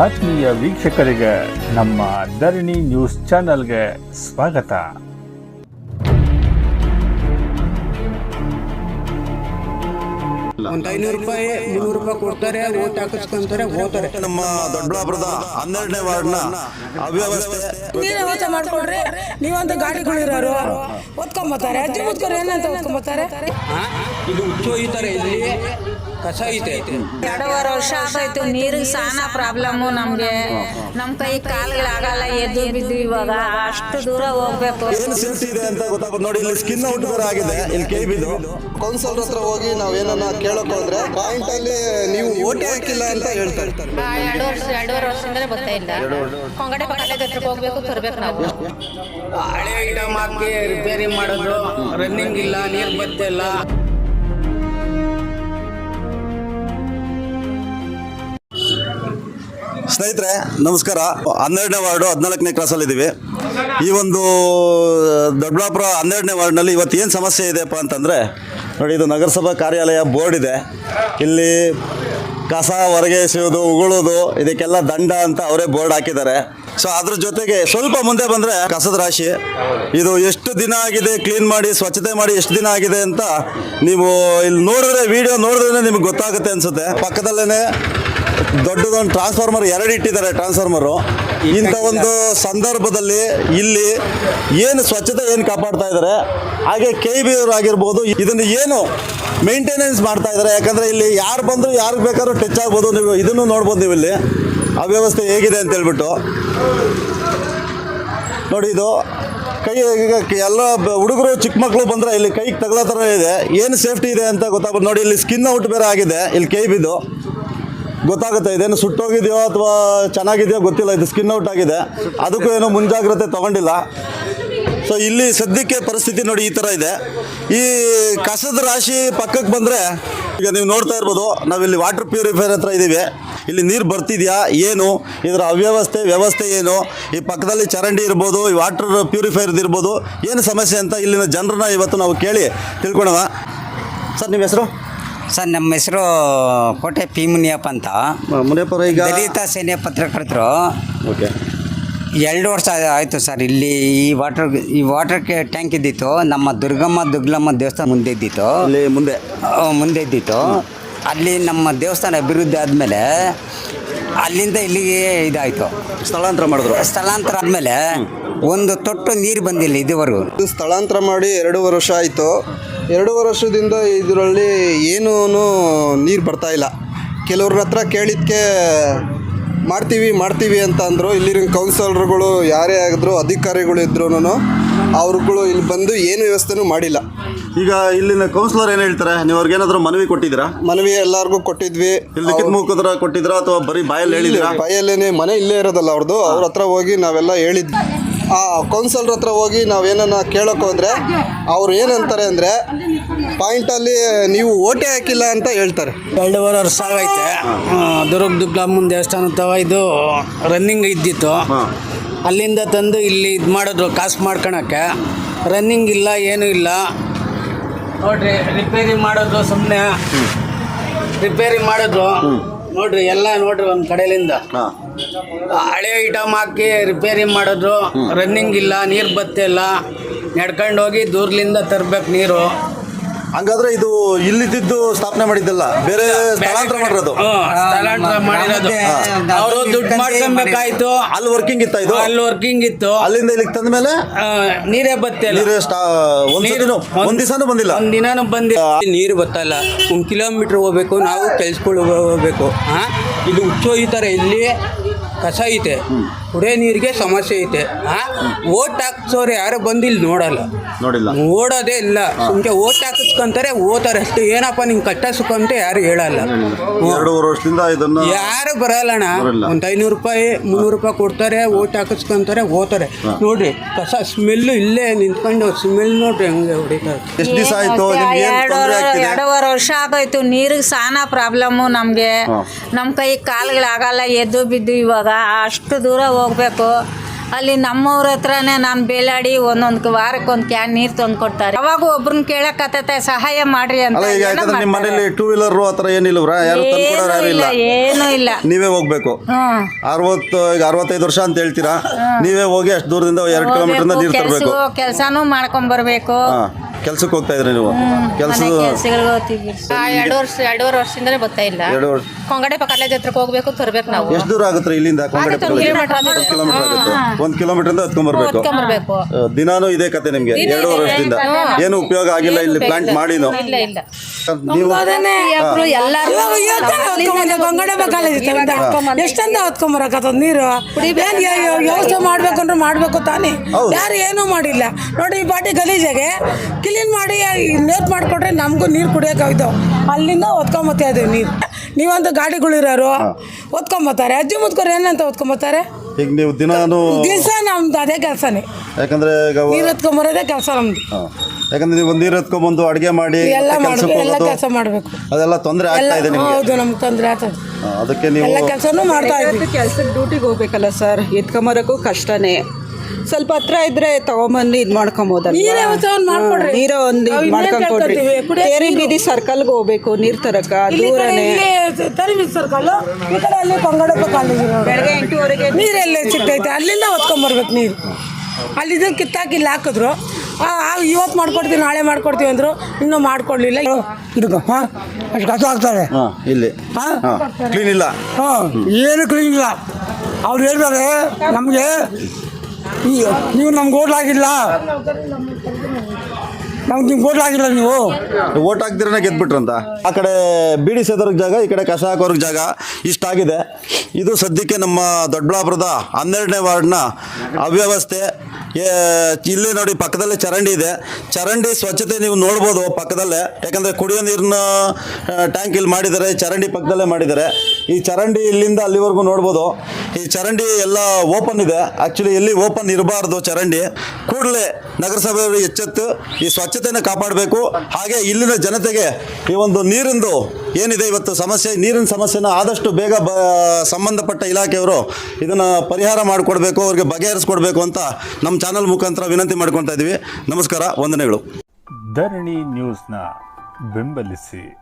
ಆತ್ಮೀಯ ವೀಕ್ಷಕರಿಗೆ ನಮ್ಮ ಧರಣಿ ನ್ಯೂಸ್ ಚಾನೆಲ್ಗೆ ಸ್ವಾಗತ. ಒಂದ್ ಐನೂರು ರೂಪಾಯಿ ಮುನ್ನೂರು ರೂಪಾಯಿ ಕೊಡ್ತಾರೆ ಓಟ್ ಹಾಕಿಸ್ಕೊಂತಾರೆ ಹೋಗ್ತಾರೆ. ನಮ್ಮ ದೊಡ್ಡಬಳ್ಳಾಪುರದ ಹನ್ನೆರಡನೇ ವಾರ್ಡ್ನ ಅವ್ಯವಸ್ಥೆ. ನೀವೇ ವ್ಯವಸ್ಥೆ ಮಾಡ್ಕೊಡ್ರಿ ನೀವಂತ ಗಾಡಿಗಳಿರೋರು ಓದ್ಕೊಂಬತ್ತಾರೆ ಅಜ್ಜಿ ಮುದ್ಕರು ಏನಂತ ಒತ್ಕೊಂಬತ್ತಾರೆ ಇದು ಹುಚ್ಚೋಯ್ತಾರೆ ಇಲ್ಲಿ. ಕಸ ಐತೆ ಎರಡೂವರೆ ವರ್ಷ ಆಗೋಯ್ತು ನೀರಿಗೆ ಸಾನ ಪ್ರಾಬ್ಲಮ್ಮು ನಮಗೆ. ನಮ್ಮ ಕೈ ಕಾಲುಗಳಾಗಲ್ಲ ಎದ್ದು ಬಿದ್ದು ಇವಾಗ ಅಷ್ಟು ದೂರ ಹೋಗ್ಬೇಕು. ಏನು ಸೇಫ್ಟಿ ಇದೆ ಅಂತ ಗೊತ್ತಾಗುತ್ತೆ ನೋಡಿ ಇಲ್ಲಿ ಸ್ಕಿನ್ ಔಟ್ ಬೇರೆ ಆಗಿದೆ ಇಲ್ಲಿ ಕೈ ಬಿದ್ದು. ಕೌನ್ಸಲ್ ಹತ್ರ ಹೋಗಿ ನಾವ್ ಏನನ್ನ ಕೇಳಕ್ ಹೋದ್ರೆ ಪಾಯಿಂಟ್ ಅಲ್ಲಿ ನೀವು ಓಟೆ ಹಾಕಿಲ್ಲ ಅಂತ ಹೇಳ್ತಾರೆ. ಎರಡು ವರ್ಷ ಎರಡೂವರೆ ವರ್ಷದಿಂದಲೇ ಬರ್ತಾ ಇಲ್ಲ. ಕೊಂಗಡೆ ಪಕ್ಕದ ಹತ್ರಕ್ಕೆ ಹೋಗ್ಬೇಕು ತರಬೇಕು ನಾವು. ಹಳೆ ಐಟಮ್ ಹಾಕಿ ರಿಪೇರಿ ಮಾಡೋದು ರನ್ನಿಂಗ್ ಇಲ್ಲ ನೀರು ಬತ್ತಿಲ್ಲ ಸ್ನೇಹಿತರೆ, ನಮಸ್ಕಾರ. ಹನ್ನೆರಡನೇ ವಾರ್ಡು ಹದಿನಾಲ್ಕನೇ ಕ್ಲಾಸಲ್ಲಿ ಇದ್ದೀವಿ ಈ ಒಂದು ದೊಡ್ಡಬಳ್ಳಾಪುರ ಹನ್ನೆರಡನೇ ವಾರ್ಡ್ನಲ್ಲಿ ಇವತ್ತು ಏನು ಸಮಸ್ಯೆ ಇದೆಯಪ್ಪ ಅಂತಂದರೆ, ನೋಡಿ, ಇದು ನಗರಸಭಾ ಕಾರ್ಯಾಲಯ ಬೋರ್ಡ್ ಇದೆ. ಇಲ್ಲಿ ಕಸ ಹೊರಗೆ ಎಸೆಯೋದು ಉಗುಳೋದು ಇದಕ್ಕೆಲ್ಲ ದಂಡ ಅಂತ ಅವರೇ ಬೋರ್ಡ್ ಹಾಕಿದ್ದಾರೆ. ಸೊ ಅದ್ರ ಜೊತೆಗೆ ಸ್ವಲ್ಪ ಮುಂದೆ ಬಂದರೆ ಕಸದ ರಾಶಿ. ಇದು ಎಷ್ಟು ದಿನ ಆಗಿದೆ, ಕ್ಲೀನ್ ಮಾಡಿ, ಸ್ವಚ್ಛತೆ ಮಾಡಿ ಎಷ್ಟು ದಿನ ಆಗಿದೆ ಅಂತ ನೀವು ಇಲ್ಲಿ ನೋಡಿದ್ರೆ, ವಿಡಿಯೋ ನೋಡಿದ್ರೆ ನಿಮ್ಗೆ ಗೊತ್ತಾಗುತ್ತೆ ಅನಿಸುತ್ತೆ. ಪಕ್ಕದಲ್ಲೇ ದೊಡ್ಡದೊಂದು ಟ್ರಾನ್ಸ್ಫಾರ್ಮರ್ ಎರಡು ಇಟ್ಟಿದ್ದಾರೆ ಟ್ರಾನ್ಸ್ಫಾರ್ಮರು ಇಂಥ ಒಂದು ಸಂದರ್ಭದಲ್ಲಿ ಇಲ್ಲಿ ಏನು ಸ್ವಚ್ಛತೆ ಏನು ಕಾಪಾಡ್ತಾ ಇದ್ದಾರೆ, ಹಾಗೆ ಕೆ ಬಿ ಆಗಿರ್ಬೋದು, ಇದನ್ನು ಏನು ಮೇಂಟೆನೆನ್ಸ್ ಮಾಡ್ತಾ ಇದ್ದಾರೆ, ಯಾಕಂದರೆ ಇಲ್ಲಿ ಯಾರು ಬಂದರೂ ಯಾರಿಗೆ ಬೇಕಾದ್ರೂ ಟಚ್ ಆಗ್ಬೋದು, ನೀವು ಇದನ್ನು ನೋಡ್ಬೋದು ನೀವು ಇಲ್ಲಿ. ಅವ್ಯವಸ್ಥೆ ಹೇಗಿದೆ ಅಂತ ಹೇಳ್ಬಿಟ್ಟು. ನೋಡಿ ಇದು, ಕೈ ಈಗ ಎಲ್ಲ ಹುಡುಗರು ಚಿಕ್ಕ ಮಕ್ಕಳು ಬಂದರೆ ಇಲ್ಲಿ ಕೈಗೆ ತಗಲೋ ಥರ ಇದೆ. ಏನು ಸೇಫ್ಟಿ ಇದೆ ಅಂತ ಗೊತ್ತಾಗ್ಬೋದು. ನೋಡಿ ಇಲ್ಲಿ ಸ್ಕಿನ್ ಔಟ್ ಬೇರೆ ಆಗಿದೆ, ಇಲ್ಲಿ ಕೈ ಬಿದ್ದು ಗೊತ್ತಾಗುತ್ತೆ, ಇದೇನು ಸುಟ್ಟೋಗಿದೆಯೋ ಅಥವಾ ಚೆನ್ನಾಗಿದೆಯೋ ಗೊತ್ತಿಲ್ಲ, ಇದು ಸ್ಕಿನ್ ಔಟ್ ಆಗಿದೆ. ಅದಕ್ಕೂ ಏನೋ ಮುಂಜಾಗ್ರತೆ ತಗೊಂಡಿಲ್ಲ. ಸೊ ಇಲ್ಲಿ ಸದ್ಯಕ್ಕೆ ಪರಿಸ್ಥಿತಿ ನೋಡಿ ಈ ಥರ ಇದೆ. ಈ ಕಸದ ರಾಶಿ ಪಕ್ಕಕ್ಕೆ ಬಂದರೆ, ಈಗ ನೀವು ನೋಡ್ತಾ ಇರ್ಬೋದು, ನಾವಿಲ್ಲಿ ವಾಟರ್ ಪ್ಯೂರಿಫೈರ್ ಹತ್ರ ಇದ್ದೀವಿ ಇಲ್ಲಿ ನೀರು ಬರ್ತಿದೆಯಾ, ಏನು? ಇದರ ಅವ್ಯವಸ್ಥೆ, ವ್ಯವಸ್ಥೆ ಏನು? ಈ ಪಕ್ಕದಲ್ಲಿ ಚರಂಡಿ ಇರ್ಬೋದು, ಈ ವಾಟರ್ ಪ್ಯೂರಿಫೈರ್ದು ಇರ್ಬೋದು, ಏನು ಸಮಸ್ಯೆ ಅಂತ ಇಲ್ಲಿನ ಜನರನ್ನ ಇವತ್ತು ನಾವು ಕೇಳಿ ತಿಳ್ಕೊಳೋಣ. ಸರ್, ನಿಮ್ಮ ಹೆಸರು? ಸರ್ ನಮ್ಮ ಹೆಸರು ಕೋಟೆ ಪಿ ಮುನಿಯಪ್ಪ ಅಂತ. ಮುನಿಯಪ್ಪರ ಈಗ ದಲಿತ ಸೇನೆ ಪತ್ರಕರ್ತರು. ಓಕೆ. ಎರಡು ವರ್ಷ ಆಯಿತು ಸರ್ ಇಲ್ಲಿ ಈ ವಾಟರ್ ಈ ವಾಟರ್ ಟ್ಯಾಂಕ್ ಇದ್ದಿತ್ತು ನಮ್ಮ ದುರ್ಗಮ್ಮ ದುಗ್ಲಮ್ಮ ದೇವಸ್ಥಾನ ಮುಂದೆ ಇದ್ದಿತ್ತು. ಇಲ್ಲಿ ಮುಂದೆ. ಮುಂದೆ ಇದ್ದಿತ್ತು. ಅಲ್ಲಿ ನಮ್ಮ ದೇವಸ್ಥಾನ ಅಭಿವೃದ್ಧಿ ಆದಮೇಲೆ ಅಲ್ಲಿಂದ ಇಲ್ಲಿಗೆ ಇದಾಯಿತು. ಸ್ಥಳಾಂತರ ಮಾಡಿದ್ರು. ಸ್ಥಳಾಂತರ ಆದಮೇಲೆ ಒಂದು ತೊಟ್ಟು ನೀರು ಬಂದಿಲ್ಲ ಇದುವರೆಗೂ. ಸ್ಥಳಾಂತರ ಮಾಡಿ ಎರಡು ವರ್ಷ ಆಯಿತು. ಎರಡೂವರೆ ವರ್ಷದಿಂದ ಇದರಲ್ಲಿ ಏನೂ ನೀರು ಬರ್ತಾ ಇಲ್ಲ. ಕೆಲವ್ರ ಹತ್ರ ಕೇಳಿದ್ದಕ್ಕೆ ಮಾಡ್ತೀವಿ ಮಾಡ್ತೀವಿ ಅಂತ ಅಂದರು. ಇಲ್ಲಿನ ಕೌನ್ಸಿಲರ್ಗಳು ಯಾರೇ ಆಗಿದ್ರು ಅಧಿಕಾರಿಗಳು ಇದ್ರೂ ಅವ್ರುಗಳು ಇಲ್ಲಿ ಬಂದು ಏನು ವ್ಯವಸ್ಥೆನೂ ಮಾಡಿಲ್ಲ. ಈಗ ಇಲ್ಲಿನ ಕೌನ್ಸಿಲರ್ ಏನು ಹೇಳ್ತಾರೆ? ನೀವು ಅವ್ರಿಗೆ ಏನಾದರೂ ಮನವಿ ಕೊಟ್ಟಿದ್ದೀರಾ? ಮನವಿ ಎಲ್ಲರಿಗೂ ಕೊಟ್ಟಿದ್ವಿ. ಇಲ್ಲಿ ಲಿಖಿತ ಮುಖದ್ರ ಕೊಟ್ಟಿದ್ರಾ ಅಥವಾ ಬರೀ ಬಾಯಲ್ಲಿ ಹೇಳಿದ್ರಾ ಬಾಯಲ್ಲೇನೆ ಮನೆ ಇಲ್ಲೇ ಇರೋದಲ್ಲ ಅವ್ರದ್ದು ಅವ್ರ ಹತ್ರ ಹೋಗಿ ನಾವೆಲ್ಲ ಹೇಳಿದ್ವಿ. ಆ ಕೌನ್ಸಲ್ರ ಹತ್ರ ಹೋಗಿ ನಾವೇನನ್ನ ಕೇಳೋಕೆ ಅಂದರೆ ಅವ್ರು ಏನಂತಾರೆ ಅಂದರೆ ಪಾಯಿಂಟಲ್ಲಿ ನೀವು ಓಟೆ ಹಾಕಿಲ್ಲ ಅಂತ ಹೇಳ್ತಾರೆ. ಎರಡೂವರೆ ವರ್ಷ ಆಗೈತೆ. ದುರ್ಗ ದುಗ್ಲಮ್ಮನ ದೇವಸ್ಥಾನ ತವ ಇದು ರನ್ನಿಂಗ್ ಇದ್ದಿತ್ತು. ಅಲ್ಲಿಂದ ತಂದು ಇಲ್ಲಿ ಇದು ಮಾಡಿದ್ರು ಕಾಸು ಮಾಡ್ಕೊಳಕ್ಕೆ. ರನ್ನಿಂಗ್ ಇಲ್ಲ ಏನೂ ಇಲ್ಲ. ನೋಡ್ರಿ ರಿಪೇರಿ ಮಾಡೋದು ಸುಮ್ಮನೆ ರಿಪೇರಿ ಮಾಡಿದ್ರು. ನೋಡ್ರಿ ಎಲ್ಲ ನೋಡ್ರಿ ಒಂದು ಕಡೆಯಿಂದ ಹಾಂ. ಹಳೆ ಐಟಮ್ ಹಾಕಿ ರಿಪೇರಿ ಮಾಡಿದ್ರು. ರನ್ನಿಂಗ್ ಇಲ್ಲ ನೀರು ಬತ್ತಿಲ್ಲ ನಡ್ಕೊಂಡು ಹೋಗಿ ದೂರ್ಲಿಂದ ತರ್ಬೇಕು ನೀರು. ಹಂಗಾದ್ರೆ ಇದು ಇಲ್ಲಿದ್ದು ಸ್ಥಾಪನೆ ಮಾಡಿದ್ದಲ್ಲ ಬೇರೆ ಸ್ಥಳಾಂತರ ಮಾಡಿರೋದು? ಸ್ಥಳಾಂತರ ಮಾಡಿರೋದು. ಅವರು ದುಡ್ಡು ಮಾಡ್ಕೊಬೇಕಾಯ್ತು. ಅಲ್ಲಿ ವರ್ಕಿಂಗ್ ಇತ್ತ ಇದು? ಅಲ್ಲಿ ವರ್ಕಿಂಗ್ ಇತ್ತು. ಅಲ್ಲಿಂದ ಇಲ್ಲಿಗೆ ತಂದ ಮೇಲೆ? ನೀರೇ ಬತ್ತಿಲ್ಲ ನೀರು ಸ್ಟಾ ಒಂದ್ ದಿವಸನೂ ಬಂದಿಲ್ಲ? ಒಂದ್ ದಿನಾನು ಬಂದಿಲ್ಲ. ನೀರು ಬತ್ತಲ್ಲ. ಒಂದು ಕಿಲೋಮೀಟರ್ ಹೋಗ್ಬೇಕು ನಾವು ಕೆಲ್ಸಗಳು ಹೋಗ್ಬೇಕು. ಇದು ಇದು ಹುಚ್ಚೋಯ್ತಾರೆ ಇಲ್ಲಿ ಕಸ ಐತೆ ಕುಡಿಯೋ ನೀರಿಗೆ ಸಮಸ್ಯೆ ಐತೆ. ಆ ಓಟ್ ಹಾಕ್ಸೋರು ಯಾರು ಬಂದು ಇಲ್ಲಿ ನೋಡಲ್ಲ. ನೋಡಿಲ್ಲ. ಓಡೋದೇ ಇಲ್ಲ. ಸುಮ್ಕೆ ಓಟ್ ಹಾಕಿಸ್ಕೊಂತಾರೆ ಓದ್ತಾರೆ ಅಷ್ಟೇ. ಏನಪ್ಪ ನಿಂಗೆ ಕಟ್ಟ ಸುಖ ಅಂತ ಯಾರು ಹೇಳಲ್ಲ. ಎರಡೂವರೆ ವರ್ಷದಿಂದ ಇದನ್ನ ಯಾರು ಬರಲ್ಲಣ್ಣ ಬರಲ್ಲ. ಒಂದು ಐನೂರು ರೂಪಾಯಿ ಮುನ್ನೂರು ರೂಪಾಯಿ ಕೊಡ್ತಾರೆ ಓಟ್ ಹಾಕಿಸ್ಕೊಂತಾರೆ ಓದ್ತಾರೆ. ನೋಡ್ರಿ ಕಸ ಸ್ಮೆಲ್ಲು ಇಲ್ಲೇ ನಿಂತ್ಕೊಂಡು ಸ್ಮೆಲ್ ನೋಡ್ರಿ ಹಂಗೆ ಹೊಡಿತಾರೆ ಎಷ್ಟು ದಿವಸ ಆಯ್ತು ಎರಡೂವರೆ ವರ್ಷ ಆಗೋಯ್ತು. ನೀರಿಗೆ ಸಾನ ಪ್ರಾಬ್ಲಮ್ಮು ನಮಗೆ. ನಮ್ಮ ಕೈ ಕಾಲುಗಳಾಗಲ್ಲ ಎದ್ದು ಬಿದ್ದು ಇವಾಗ. ಅಷ್ಟು ದೂರ ಹೋಗ್ಬೇಕು. ಅಲ್ಲಿ ನಮ್ಮವ್ರ ಹತ್ರನೇ ನಾನು ಬೇಲಾಡಿ ಒಂದೊಂದು ವಾರಕ್ಕೆ ಒಂದು ಕ್ಯಾನ್ ನೀರು ತಂದು ಕೊಡ್ತಾರೆ. ಅವಾಗ ಒಬ್ರನ್ನ ಕೇಳಕತ್ತತೆ ಸಹಾಯ ಮಾಡ್ರಿ ಅಂತ ಅಲ್ಲ ಈಗ ಯಾಕಂದ್ರೆ ನಿಮ್ಮ. ಮನೇಲಿ ಟೂ ವೀಲರ್ ಹತ್ರ ಏನಿಲ್ಲ ಏನಿಲ್ಲವ್ರಾ ಯಾರು ತಂದ್ಕೊಡೋರು ಯಾರು ಏನೂ ಇಲ್ಲ ಇಲ್ಲ. ಏನೂ ಇಲ್ಲ. ನೀವೇ ಹೋಗ್ಬೇಕು. ಹ್ಮ್. ಅರವತ್ತು ಈಗ ಅರವತ್ತೈದು ವರ್ಷ ಅಂತ ಹೇಳ್ತೀರಾ? ನೀವೇ ಹೋಗಿ ಅಷ್ಟು ದೂರದಿಂದ ಎರಡು ಕಿಲೋಮೀಟರ್ ನೀರು ತರಬೇಕು. ಕೆಲಸನೂ ಮಾಡ್ಕೊಂಡ್ ಬರ್ಬೇಕು. ಹಾಂ. ಕೆಲ್ಸಕ್ಕೆ ಹೋಗ್ತಾ ಇದ್ರಿ ನೀವು? ಕೆಲಸ ಎರಡು ವರ್ಷ ಎರಡೂವರೆ ವರ್ಷದಿಂದಲೇ ಬರ್ತಾ ಇಲ್ಲ. ಎರಡು ವರ್ಷ. ಕೊಂಗಡೆ ಕಾಲೇಜ್ ಹತ್ರಕ್ಕೆ ಹೋಗ್ಬೇಕು ತರ್ಬೇಕು ನಾವು. ಎಷ್ಟು ದೂರ ಆಗುತ್ತೆ ಇಲ್ಲಿಂದ ಕೊಂಗಡೆ ಒಂದು ಕಿಲೋಮೀಟರ್ ಆಗುತ್ತೆ. ಒಂದು ಕಿಲೋಮೀಟರ್ ಹತ್ಕೊಂಡ್ಬರ್ಬೇಕು ಬರ್ಬೇಕು ದಿನಾನು ಇದೇ ಕತೆ ನಿಮ್ಗೆ. ಎರಡೂವರೆ ವರ್ಷದಿಂದ. ಏನು ಉಪಯೋಗ ಆಗಿಲ್ಲ ಇಲ್ಲಿ ಪ್ಲಾಂಟ್ ಮಾಡಿ ಇಲ್ಲ. ಇಲ್ಲ ನೀವು ಎಷ್ಟಂದ ಹೊತ್ಕೊಂಬರಕತ್ತದ ನೀರು. ವ್ಯವಸ್ಥೆ ಮಾಡ್ಬೇಕಂದ್ರೆ ಮಾಡ್ಬೇಕು ತಾನೇ. ಯಾರು ಏನೂ ಮಾಡಿಲ್ಲ. ನೋಡಿ ಈ ಬಾಟಿ ಗಲೀಜಾಗೆ ಕ್ಲೀನ್ ಮಾಡಿ ನೇತ್ ಮಾಡಿಕೊಟ್ರೆ ನಮಗೂ ನೀರು ಕುಡಿಯೋಕ್ಕಾಗಿದ್ದು ಅಲ್ಲಿಂದ ಹೊತ್ಕೊಂಬತ್ತೆ ಇದ್ದೀವಿ ನೀರು. ನೀವಂತ ಗಾಡಿಗಳಿರೋರು ಹೊತ್ಕೊಂಬತ್ತಾರೆ. ಅಜ್ಜಿ ಮುದ್ಕೋರು ಏನಂತ ಹೊತ್ಕೊಂಬತ್ತಾರೆ? ಈಗ ನೀವು ದಿನಾನು ದಿವಸ ನಮ್ದು ಅದೇ ಕೆಲಸನೇ. ಯಾಕಂದ್ರೆ ಈಗ ನೀರು ಹೊತ್ಕೊಂಬರೋದೇ ಕೆಲಸ ನಮ್ದು. ಹಾ. ಯಾಕಂದ್ರೆ ನೀವು ನೀರು ಹೊತ್ಕೊಂಬಂದು ಅಡುಗೆ ಮಾಡಿ ಎಲ್ಲ ಮತ್ತೆ ಕೆಲ್ಸಕ್ಕೆ ಮಾಡ್ಬೇಕು ಎಲ್ಲ ಹೋಗೋದು ಕೆಲಸ ಮಾಡಬೇಕು. ಅದೆಲ್ಲ ತೊಂದರೆ ಎಲ್ಲ ಆಗ್ತಾ ಇದೆ ನಿಮಗೆ? ಹೌದು ನಮ್ಗೆ ತೊಂದರೆ ಆಗ್ತದೆ ಅದಕ್ಕೆ ನೀವು ಎಲ್ಲ ಕೆಲಸನೂ ಮಾಡ್ತಾ ಇದ್ವಿ. ಕೆಲಸಕ್ಕೆ ಡ್ಯೂಟಿಗೆ ಹೋಗ್ಬೇಕಲ್ಲ ಸರ್ ಎತ್ಕೊಂಬರೋಕ್ಕೂ ಕಷ್ಟನೇ. ಸ್ವಲ್ಪ ಹತ್ರ ಇದ್ರೆ ತಗೊಂಬಂದು ಇದು ಮಾಡ್ಕೊಂಬೋದಲ್ಲ ನೀರೇ ಒಂದು ಮಾಡ್ಕೊಡ್ರಿ. ನೀರೇ ಒಂದು ನಾವ್ ಇದು ಕೇಳ್ಕೊತೀವಿ? ಕುಡಿಯಕ್ಕೆ ತೇರಿ ಬೀದಿ ಸರ್ಕಲ್ಗೆ ಹೋಗ್ಬೇಕು ನೀರು ತರಕ ಇಲ್ಲಿ ಈ ಕಡೆ ದೂರನೇ. ಇಲ್ಲಿ ಸರ್ಕಲ್ ಈ ಕಡೆ ಅಲ್ಲಿ ಕೊಂಗಡಪ್ಪ ಕಾಲೇಜ್ ಬೆಳಗ್ಗೆ ಎಂಟೂವರೆಗೆ ನೀರೆಲ್ಲ ಸಿಗ್ತೈತೆ. ಅಲ್ಲಿಂದ ಹೊತ್ಕೊಂಬರ್ಬೇಕು ನೀರು. ಅಲ್ಲಿ ಕಿತ್ತಾಕಿ ಇಲ್ಲಿ ಹಾಕಿದ್ರು. ಆ, ಆ, ಇವತ್ತು ಮಾಡ್ಕೊಡ್ತೀವಿ ನಾಳೆ ಮಾಡ್ಕೊಡ್ತೀವಿ ಅಂದ್ರು ಇನ್ನೂ ಮಾಡ್ಕೊಡ್ಲಿಲ್ಲ. ಇದಕ್ಕೆ ಹಾಂ? ಅಷ್ಟು ಕಸ ಆಗ್ತಾರೆ ಹಾಂ ಇಲ್ಲಿ. ಹಾಂ? ಹಾಂ ಕ್ಲೀನ್ ಇಲ್ಲ. ಹಾಂ ಏನು ಕ್ಲೀನ್ ಇಲ್ಲ. ಅವ್ರು ಹೇಳ್ತಾರೆ ನಮಗೆ ನೀವು ನಮ್ಗೆ ಓಟ್ ಆಗಿಲ್ಲ ನಮ್ಗೆ ನಿಮ್ಗೆ ಓಟ್ ಆಗಿಲ್ಲ ನೀವು? ಓಟ್ ಹಾಕ್ದಿರನೇ ಗೆದ್ಬಿಟ್ರಂತ? ಆ ಕಡೆ ಬಿಡಿ ಸೇದೋರ್ಗೆ ಜಾಗ, ಈ ಕಡೆ ಕಸ ಹಾಕೋರ್ಗೆ ಜಾಗ ಇಷ್ಟಾಗಿದೆ. ಇದು ಸದ್ಯಕ್ಕೆ ನಮ್ಮ ದೊಡ್ಡಬಳ್ಳಾಪುರದ ಹನ್ನೆರಡನೇ ವಾರ್ಡ್ನ ಅವ್ಯವಸ್ಥೆ. ಇಲ್ಲಿ ನೋಡಿ ಪಕ್ಕದಲ್ಲೇ ಚರಂಡಿ ಇದೆ. ಚರಂಡಿ ಸ್ವಚ್ಛತೆ ನೀವು ನೋಡ್ಬೋದು ಪಕ್ಕದಲ್ಲೇ. ಯಾಕಂದರೆ ಕುಡಿಯೋ ನೀರಿನ ಟ್ಯಾಂಕ್ ಇಲ್ಲಿ ಮಾಡಿದ್ದಾರೆ, ಚರಂಡಿ ಪಕ್ಕದಲ್ಲೇ ಮಾಡಿದ್ದಾರೆ. ಈ ಚರಂಡಿ ಇಲ್ಲಿಂದ ಅಲ್ಲಿವರೆಗೂ ನೋಡ್ಬೋದು. ಈ ಚರಂಡಿ ಎಲ್ಲ ಓಪನ್ ಇದೆ. ಆ್ಯಕ್ಚುಲಿ ಎಲ್ಲಿ ಓಪನ್ ಇರಬಾರ್ದು ಚರಂಡಿ. ಕೂಡಲೇ ನಗರಸಭೆಯವರು ಎಚ್ಚೆತ್ತು ಈ ಸ್ವಚ್ಛತೆಯನ್ನು ಕಾಪಾಡಬೇಕು. ಹಾಗೆ ಇಲ್ಲಿನ ಜನತೆಗೆ ಈ ಒಂದು ನೀರಿಂದು ಏನಿದೆ ಇವತ್ತು ಸಮಸ್ಯೆ, ನೀರಿನ ಸಮಸ್ಯೆನ ಆದಷ್ಟು ಬೇಗ ಬ, ಸಂಬಂಧಪಟ್ಟ ಇಲಾಖೆಯವರು ಇದನ್ನು ಪರಿಹಾರ ಮಾಡಿಕೊಡ್ಬೇಕು, ಅವ್ರಿಗೆ ಬಗೆಹರಿಸ್ಕೊಡ್ಬೇಕು ಅಂತ ನಮ್ಮ ಚಾನಲ್ ಮುಖಾಂತರ ವಿನಂತಿ ಮಾಡ್ಕೊತಾ ಇದ್ದೀವಿ ನಮಸ್ಕಾರ, ವಂದನೆಗಳು. ಧರಣಿ ನ್ಯೂಸ್ನ ಬೆಂಬಲಿಸಿ.